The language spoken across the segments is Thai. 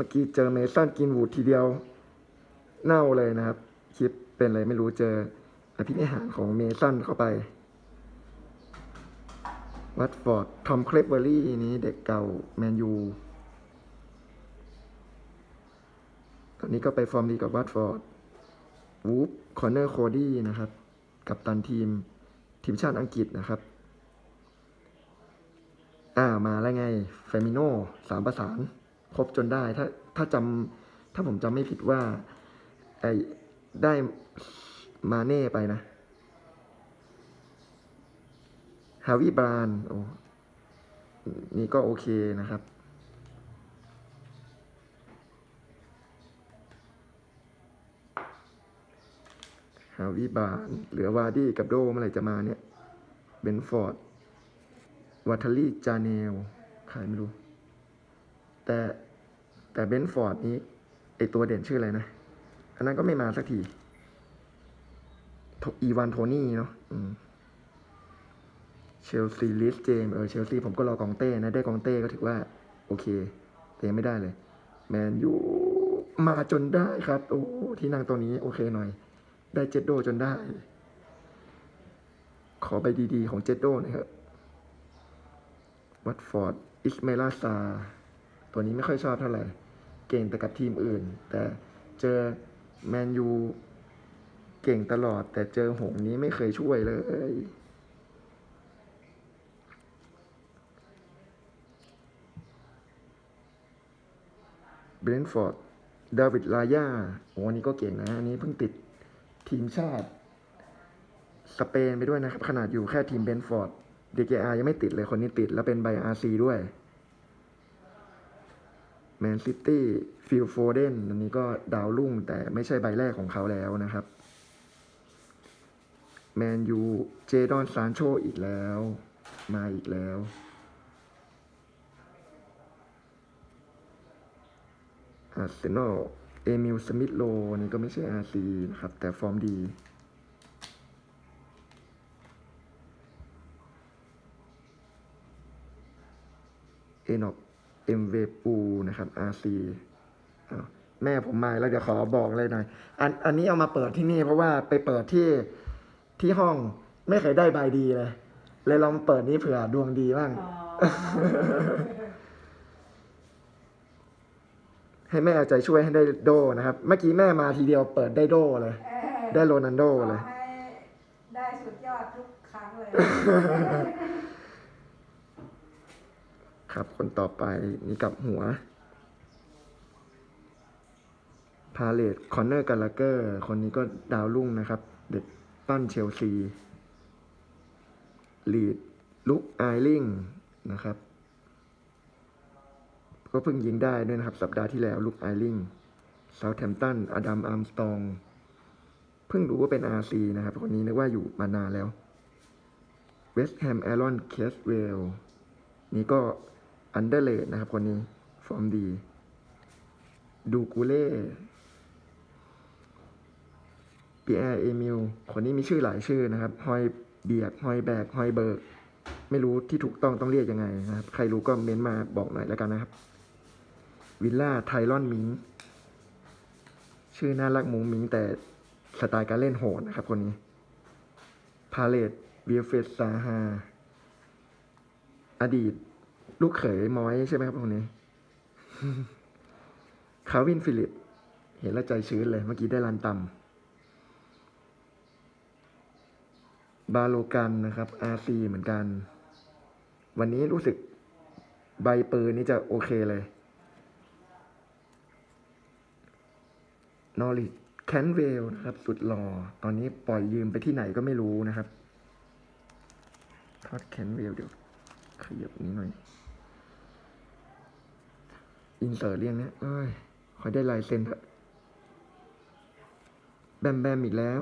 มื่อกี้เจอเมสันกินวูดทีเดียวเน่าเลยนะครับ คลิปเป็นอะไรไม่รู้เจออภินิหารของเมสันเข้าไป วัตฟอร์ด ทอมเคลปเบอรี่นี้เด็กเก่า แมนยู ตอนนี้ก็ไปฟอร์มดีกับวัตฟอร์ด วูฟคอนเนอร์โคดี้นะครับ กับตันทีม ทีมชาติอังกฤษนะครับ อ่ามาแล้วไง เฟมิโนสามประสาน ครบจนได้ ถ้าถ้าจำถ้าผมจำไม่ผิดว่าไอได้มาเน่ไปนะฮาวิบรานโอ้นี่ก็โอเคนะครับ ฮาวิบราน เหลือวาร์ดี้กับโดเมื่อไหร่จะมาเนี่ย เบนฟอร์ด วัตลีจาเนล ใครไม่รู้ แต่แต่เบนฟอร์ดนี้ไอตัวเด่นชื่ออะไรนะ อันนั้นก็ไม่มาสักที อีวานโทนี่เนาะเชลซีลิสเจมเออเชลซีผมก็รอกองเต้นะ ได้กองเต้ก็ถือว่า โอเค แต่ยังไม่ได้เลย แมนยูมาจนได้ครับ โอ้ที่นั่งตัวนี้ โอเคหน่อย ได้เจดโดจนได้ ขอไปดีๆ ของเจ็ดโดนะครับวัตฟอร์ด อิสเมลาซา ตัวนี้ไม่ค่อยชอบเท่าไหร่ เก่งแต่กับทีมอื่น แต่เจอแมนยูเก่งตลอด แต่เจอหงส์นี้ไม่เคยช่วยเลยเบรนฟอร์ดดาวิดลายาโอ้นี้ก็เก่งนะ อันนี้เพิ่งติดทีมชาติ สเปนไปด้วยนะครับ ขนาดอยู่แค่ทีมเบรนฟอร์ด DKR ยังไม่ติดเลยคนนี้ติด แล้วเป็นใบ RC ด้วย แมนซิตี้ฟิลโฟเดนอันนี้ก็ดาวรุ่งแต่ไม่ใช่ใบแรกของเขาแล้วนะครับ แมนยูเจดอนซานโชอีกแล้ว มาอีกแล้ว อาร์เซนอล เอมิล สมิธโลนี่ก็ไม่ใช่ RC นะครับ แต่ฟอร์มดีเอนอก เอ็มเวปูนะครับ RC อ้าวแม่ผมมาแล้วเดี๋ยวขอบอกเลยหน่อยอันอันนี้เอามาเปิดที่นี่ เพราะว่าไปเปิดที่ที่ห้องไม่เคยได้ใบดีเลย เลยลองเปิดนี้เผื่อดวงดีบ้างอ๋อให้แม่เอาใจช่วยให้ได้โดนะครับ เมื่อกี้แม่มาทีเดียวเปิดได้โดเลยเออได้โรนันโดขอเลยให้ได้สุดยอดทุกครั้งเลย ครับ คนต่อไปนี่กับหัว พาเลตคอนเนอร์กาลาเกอร์ คนนี้ก็ดาวรุ่งนะครับ เด็กปั้นเชลซี ลีดลุกไอลิงนะครับ ก็เพิ่งยิงได้ด้วยนะครับ สัปดาห์ที่แล้วลุกไอลิงเซาแ h มตันอดัมอาร์มสตอง เพิ่งรู้ว่าเป็น RC นะครับ คนนี้นึกว่าอยู่มานานแล้วเวสต์แฮมแอรอนเคสเวลนี่ก็ อันเดอร์เลดนะครับคนนี้ ฟอร์มดี ดูกูเล่ปีแอร์เอมิลคนนี้มีชื่อหลายชื่อนะครับ ฮอยเบียก ฮอยแบก ฮอยเบิร์ก ไม่รู้ที่ถูกต้องต้องเรียกยังไงนะครับ ใครรู้ก็เม้นมาบอกหน่อยแล้วกันนะครับ วิลล่าไทรอนมิง ชื่อน่ารักมุงมิงแต่สไตล์การเล่นโหดนะครับคนนี้ พาเลตเวียเฟสซาฮาอดีต ลูกเขยม้อยใช่ไหมครับคนนี้คาวินฟิลิป เห็นแล้วใจชื้นเลย เมื่อกี้ได้รันต่ำบาโลกันนะครับ RC เหมือนกัน วันนี้รู้สึกใบปืนนี้จะโอเคเลยนอริแคนเวลนะครับ สุดหล่อตอนนี้ปล่อยยืมไปที่ไหนก็ไม่รู้นะครับ ทอดแคนเวลเดี๋ยว ขยับนี้หน่อย อินเสิร์เรียงเนี้ยเอ้ยขอได้ลายเซ็นเถอะแบมแบมอีกแล้ว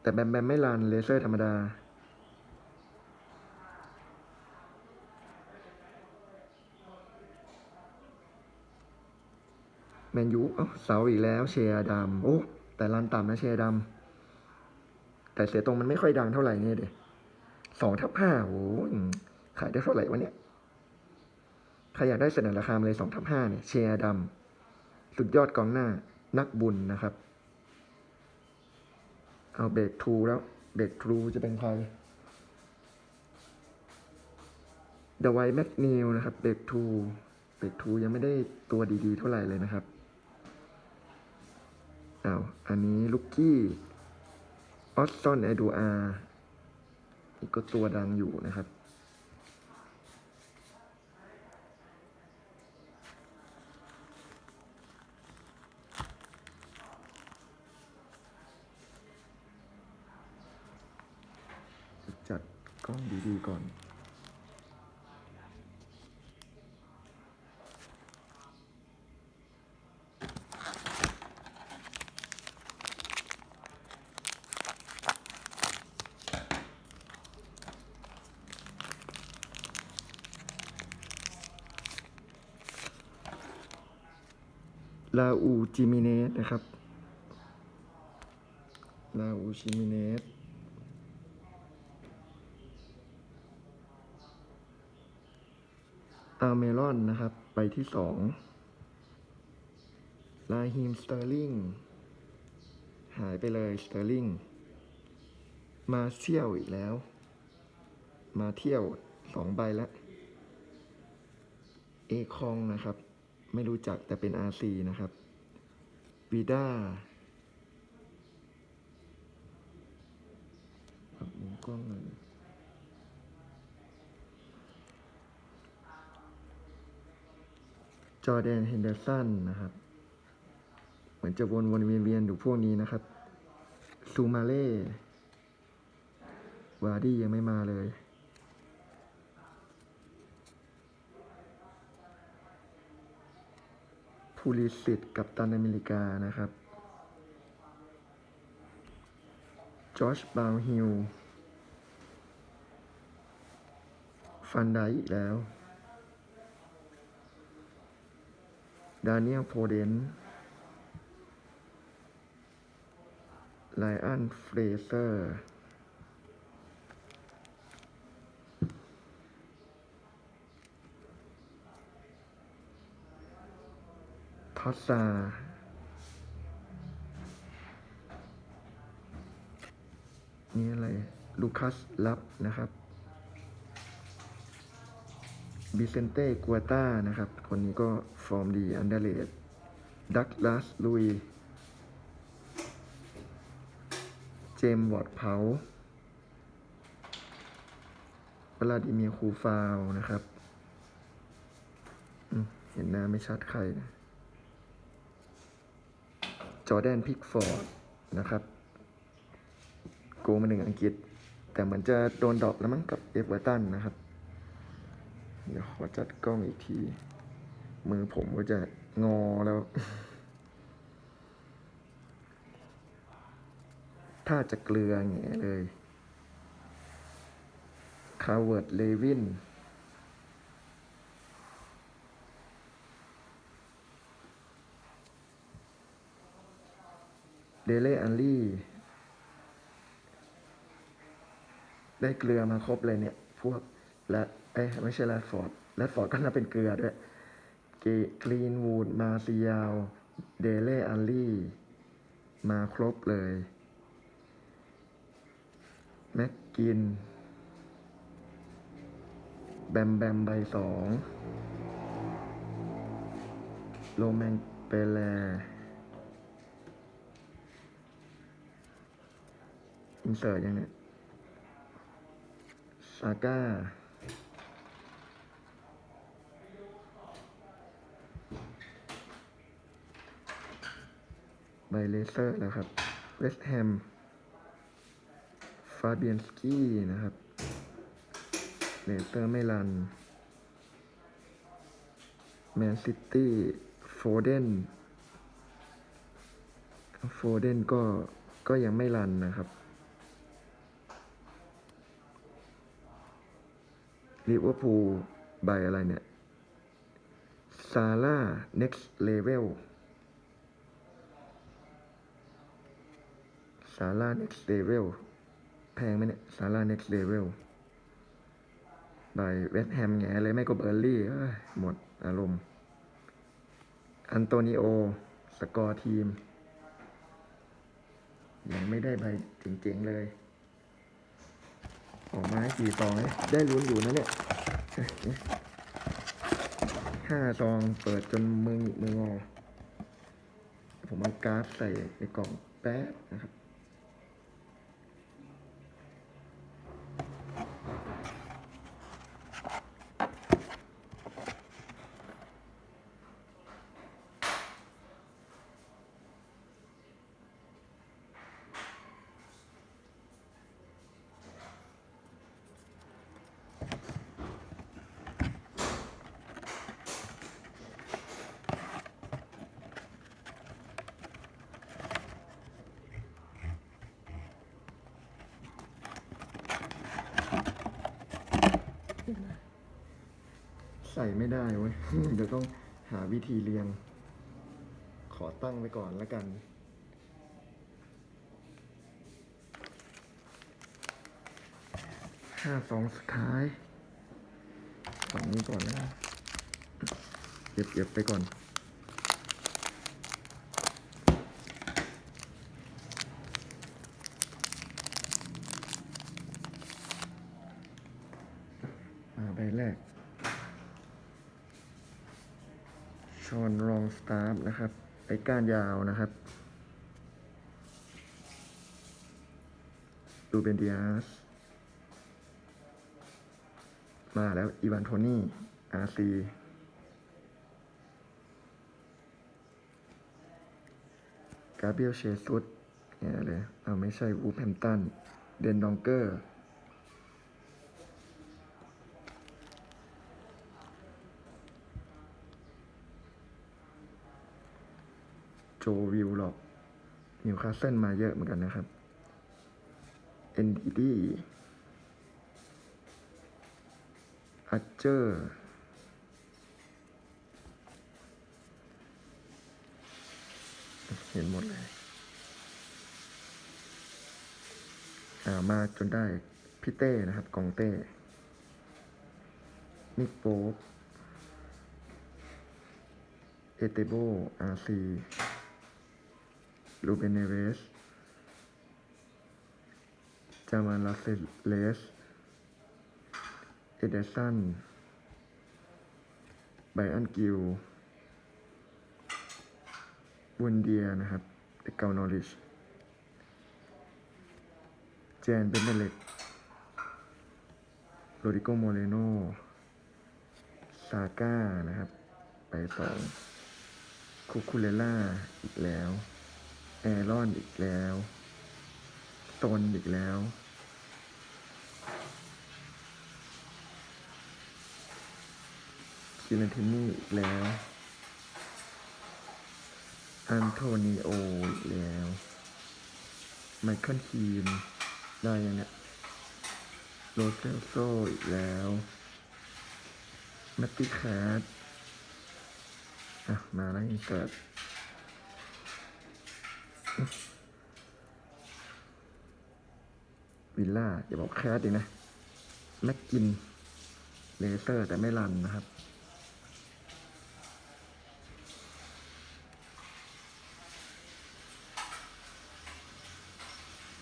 แต่แบมแบมไม่รันเลเซอร์ธรรมดา แมนยูเอ้าเสาอีกแล้วเชียร์ดำโอ้ แต่รันต่ำนะเชียร์ดำแต่เสียตรงมันไม่ค่อยดังเท่าไหร่เนี่ยเด็สองทับห้าโอ้ขายได้เท่าไหร่วะเนี่ย ครอยากได้เสนอราคาเลยสองทับห้าเนี่ยเชียร์ดำสุดยอดกองหน้านักบุญนะครับ เอาเบรกทูแล้วเบรกทูจะเป็นใครเดวายแมกนิวนะครับเบรกทูเบรกทูยังไม่ได้ตัวดีๆ เท่าไหร่เลยนะครับอ้าวอันนี้ลูกกี้ออสซอนเอดูอานี่ก็ตัวดังอยู่นะครับ จัด ก่อนลาอูจิมิเนสนะครับ ลาอูจิมิเนส อาร์เมรอนนะครับ ไปที่สองลาฮิมสเตอร์ลิงหายไปเลยสเตอร์ลิงมาเที่ยวอีกแล้ว มาเที่ยวสองใบแล้วเอคองนะครับ ไม่รู้จักแต่เป็น RC นะครับวีด้าปรับมุมกล้องหน่อย จอแดนเฮนเดอร์สันนะครับ เหมือนจะวนวนเวียนเวียนๆอยู่พวกนี้นะครับ ซูมาเล่วาร์ดี้ยังไม่มาเลย พูลิสิตกับตันอเมริกานะครับจอชบาวฮิลฟันไดอีกแล้ว ดานิเอลโพเดนไลอันเฟรเซอร์ทอสซานี่อะไร ลูคัสลับนะครับ บิเซนเต้กัวต้านะครับ คนนี้ก็ฟอร์มดีอันเดเลดดักลัสลุย เจมส์วอร์ดเพาวลาดิเมียร์คูฟาวนะครับ เห็นหน้าไม่ชัดใครนะ จอแดนพิกฟอร์ดนะครับ โกมาหนึ่งอังกฤษ แต่เหมือนจะโดนดรอปแล้วมั้งกับเอฟเวอร์ตันนะครับ เดี๋ยวขอจัดกล้องอีกที มือผมก็จะงอแล้ว ถ้าจะเกลือแง่เลยคาเวิร์ดเลวินเดเล่อันลี่ได้เกลือมาครบเลยเนี่ย พวกและ อ้ยไม่ใช่แรดฟอร์ดแรดฟอร์ดก็น่าเป็นเกลือด้วยเกกรีนวูดมาซิยาวเดเล่อันลี่ มาครบเลย แม็กกิน แบมแบมใบสองโรแมนเปแลอินเสิร์ตยังเนี่ยซาก้า เลเซอร์แล้วครับ เวสต์แฮม ฟาเบียนสกี้นะครับ เลเตอร์ไม่รัน แมนซิตี้ โฟเดน โฟเดนก็ ก็ยังไม่รันนะครับลิเวอร์พูลใบอะไรเนี่ย ซาร่า next level ซาร่า next level แพงไหมเนี่ยซาร่า next level ใบเวสแฮมแงเลยไม่ก็เบอร์ลี่หมดอารมณ์อันโตนิโอ สกอร์ทีม ยังไม่ได้ใบเจ๋งๆเลย ออกมาสี่ซองได้ลุ้นอยู่นะเนี่ยห้าซองเปิดจนมือหงิกมืองอ ผมเอากร์ดใส่ในกล่องแป๊บนะครับ ส่ไม่ได้เว้ย เดี๋ยวต้องหาวิธีเรียง ขอตั้งไว้ก่อนแล้วกัน ห้าสองสุดท้ายฝั่งนี้ก่อนนะเก็บเก็บไปก่อนมาใบแรก ชอนรองสตาร์ฟนะครับไอ้ก้านยาวนะครับ ดูเบนเดียสมาแล้วอีวานโทนี่อาร์ซีกาเบียลเชซุดเนี่ยเลย เอาไม่ใช่วูแฮมตัน เดนดองเกอร์ โจวิลหรอกนิวคาสเซิลมาเยอะเหมือนกันนะครับ NDD อัจเจอร์เห็นหมดเลยอามาจนได้พี่เต้นะครับ กองเต้นิกโป๊เอเตโบอาร์ซี ลูเบเนเวสจามาลาเซเลส เอเดสัน ไบอันกิลบุนเดียนะครับเกานริชแจนเบนเนเล็กโรดิโกโมเรโนซาก้านะครับ ไปสองคุคูเลล่าอีกแล้ว แอรอนอีกแล้วตนอีกแล้ว คิรันทนนี่อีกแล้ว อันโทนิโออีกแล้ว ไมเคิลคีนได้ยังเนี่ยโรเซลโซอีกแล้วแมตตี้แคทอะ มาแล้วอินเสิร์ต วิลล่าอย่าบอกแคทอีกนะแม็กกินเลเซอร์แต่ไม่รันนะครับ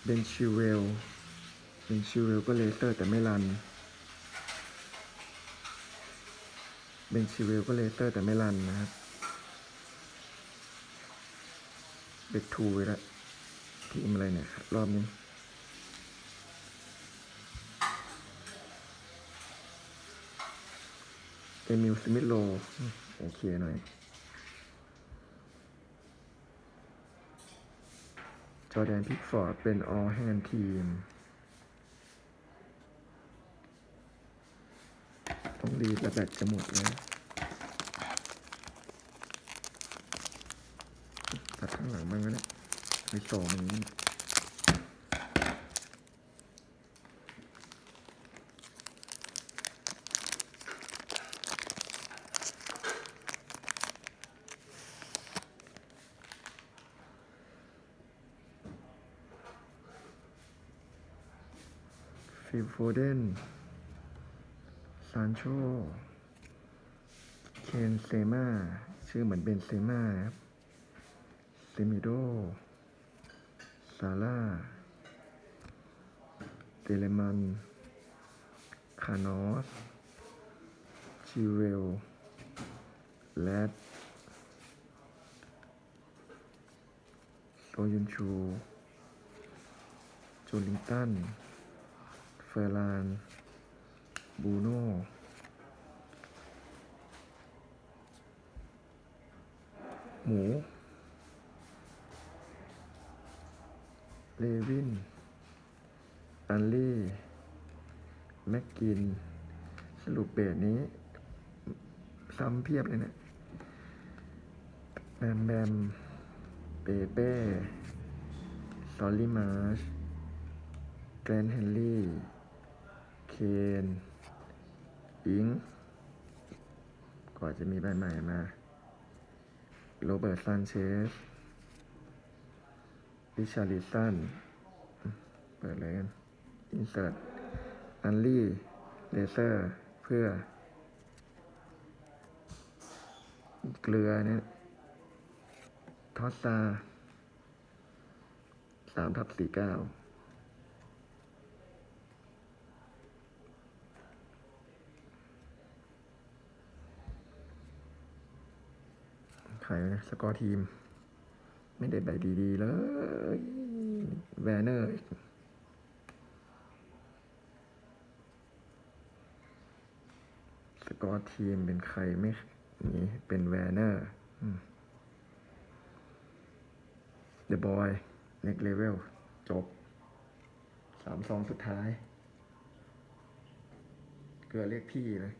เบนชิเวลเบนชิเวลก็เลเซอร์แต่ไม่รันเบนชิเวลก็เลเซอร์แต่ไม่รันนะครับ เบกทูไว้ละทีมอะไรเนี่ยครับรอบนี้เอมิลสมิธโลโอเคหน่อย จอแดนพิกฟอร์ดเป็นออแฮนทีม ต้องรีบแล้วแบตจะหมดแล้ว ตัดข้างหลังบ้างก็ได้ไปต่อมันนี้ฟิลโฟเดนซานโช เคนเซมา ชื่อเหมือนเบนเซมานะครับ ซมิโด ซาร่า เตเลมัน คานอส ชิเวล แลดโซยุนชู โจลิงตัน เฟอร์ลาน บูโน่หมู เลวินอันลี่ แม็กกิน สรุปเบสนี้ ซ้ำเพียบเลยเนะี่ยแบมแบม เปเป้ซอลลี่มาร์ชแกรนเฮนรี่ เคน อิงกว่าจะมีใบใหม่มา โรเบิร์ตซานเชส ริชาริสันเปิดเลยกันอินเสิร์ตอันลี่เลเซอร์เพื่อ เกลือเนี่ยทอสซาสามทับสี่เก้าใครนะสกอร์ทีม ไม่ได้ใบดีๆเลยแวนเนอร์สกอร์ทีมเป็นใครไม่นี่เป็นแวนเนอร์เดอะบอยเน็กเลเวลจบสามซองสุดท้าย เกลือเรียกพี่เลย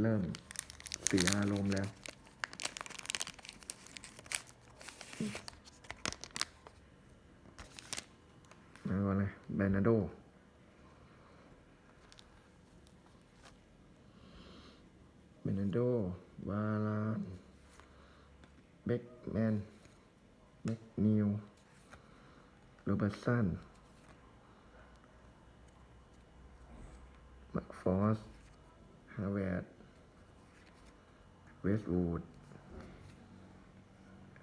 เริ่มเสียอารมณ์แล้ว มาก่อนเลยแบนาโดเบนาโดวาลานเบ็คแมนเบ็คนิวโรเบิร์ตสันมักฟอสฮาร์วร์ด เวสต์วูด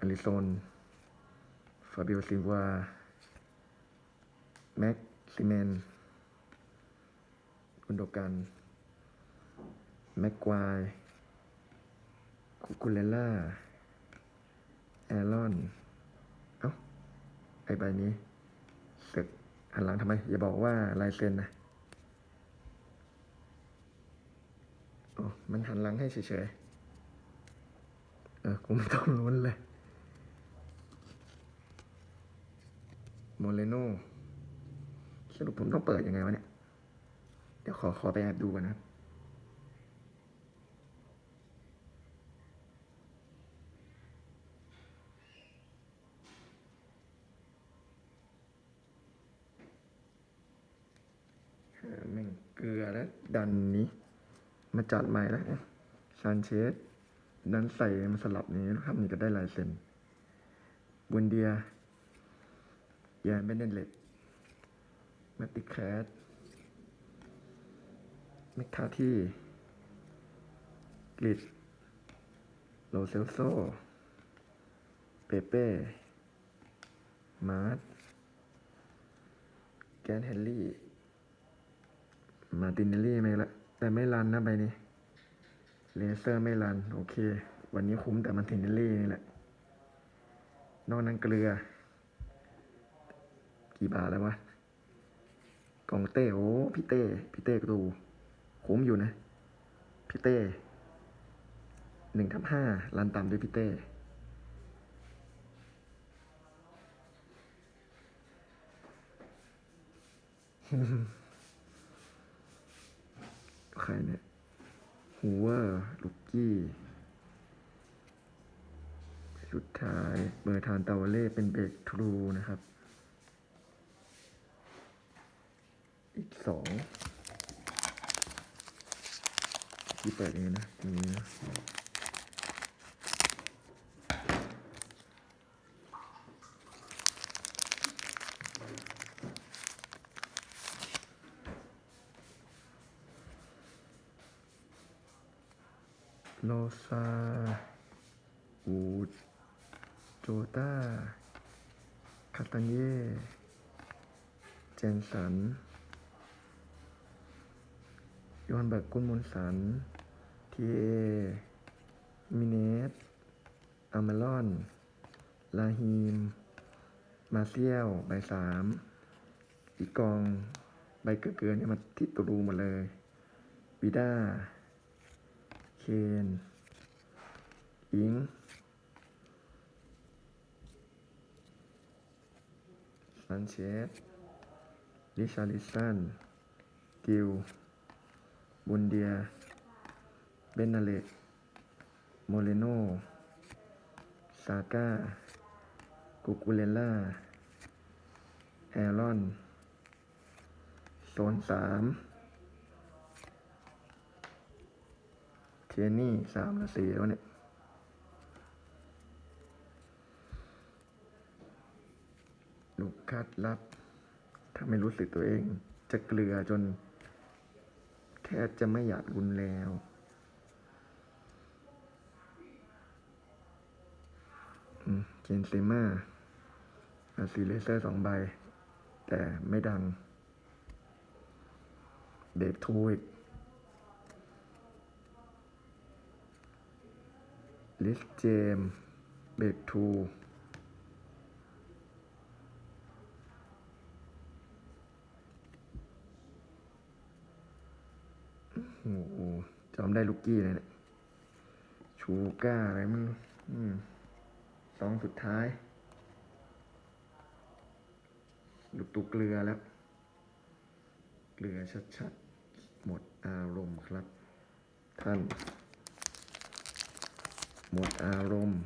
อลิซอนฟาบิโอซิวา แม็กซิเมนกุนโดกัน แม็กควายคุกุเลล่า แอรอน เอ้า ไอใบนี้เสร็จหันหลังทำไม อย่าบอกว่าลายเซ็นนะโอ้มันหันหลังให้เฉยๆ เออกูไม่ต้องลุ้นเลยโมเลโน่สรุปผมต้องเปิดยังไงวะเนี่ย เดี๋ยวขอขอไปแอบดูก่อนนะเออแม่งเกลือแล้ว ดันนี้ มาจัดใหม่แล้ว ซานเชส ดันใส่มาสลับนี้นะครับนี่ก็ได้ลายเซ็นบุนเดียแยนเบนเดนเล็ตแมตติแคสเมคทาที่กริดโลเซลโซเปเป้ มาร์ทแกนเฮนรี่ มาร์ตินเนลลี่ไม่ละแต่ไม่รันนะใบนี้ เลเซอร์ไม่รัน โอเค วันนี้คุ้มแต่มาร์ตินเนลี่นี่แหละ นอกนั้นเกลือ กี่บาทแล้ววะกองเต้โอ้พี่เต้พี่เต้ก็ดูคุ้มอยู่นะ พี่เต้หนึ่งทับห้ารันต่ำด้วยพี่เต้ใครเนี่ย ฮูเวอร์ลูกกี้สุดท้ายเบอร์ทานตาวเล่เป็นเบรกทรูนะครับ อีกสองที่เปิดเองนะตรงนี้นะ โลซาอูดโจตา คาตันเย่ เจนสันยอนเบิร์กกุนมุนสัน ทีเอ มิเนสอาเมลอน ลาฮีม มาเซียล ใบสาม อีกอง ใบเกลือเนี่ยมาที่ตูรูหมดเลยวิด้า เคน อิง ซันเชสลิชาลิสัน กิล บุนเดีย เบนนาเลตโมเลโน ซาก้า กุกุเลล่า แอรอน โซนสามเทยนี่สามและสี่แล้วเนี่ย ลูกคัดลับ ถ้าไม่รู้สึกตัวเอง จะเกลือจน แทบจะไม่อยากรุนแล้ว เจนเซมาอาซีเลเซอร์สองใบ แต่ไม่ดัง เดฟทูอีกลิสเจมเบรกทู โอ้โห จอมได้ลูกกี้เลยเนี่ยชูก้าอะไรมันอืมสองสุดท้ายลูกตูเกลือแล้ว เกลือชัดๆ หมดอารมณ์ครับ ท่าน หมดอารมณ์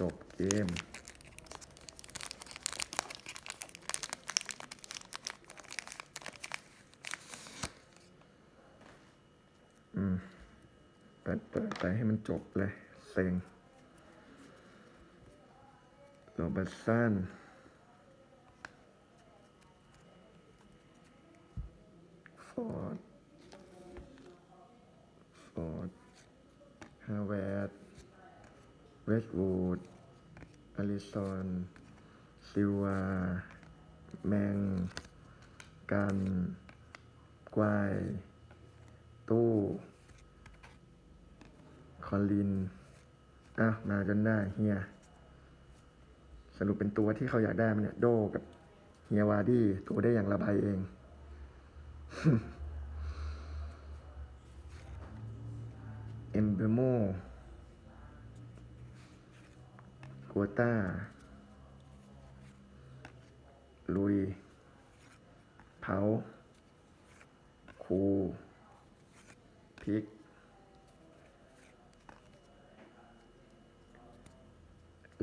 จบเกม อืม เปิดเปิดไปให้มัน จบเลยเซ็งโรบิร์ตสันฟอร์ดฟอร์ดฮาร์วาร์ดเวสต์วูดอลิสันซิวา แมง กันกวายตู้ อลินอ้าวมาจนได้เฮียสรุปเป็นตัวที่เขาอยากได้มันเนี่ย โดกับเฮียวาดี้ตัวได้อย่างระบายเอง เอ็มเบโมกัวต้า ลุย เผา คู พิก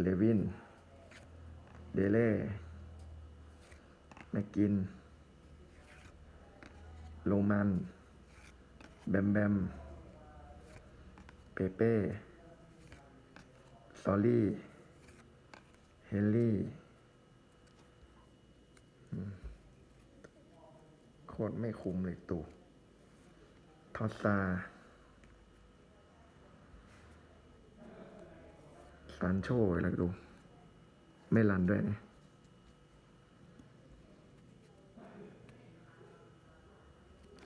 เลวิน เดเล่แมกกินโรมัน แบมแบม เปเป้ ซอรี่ เฮนรี่ โคตรไม่คุ้มเลยตู่ทอสซา ซานโชแล้วดู ไม่รันด้วยนะ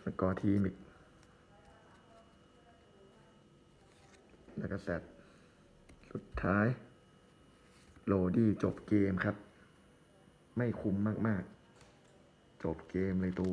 สกอร์ทีมอีกแล้วก็แซดสุดท้ายโลดี้จบเกมครับ ไม่คุ้มมาก ๆ จบเกมเลยตู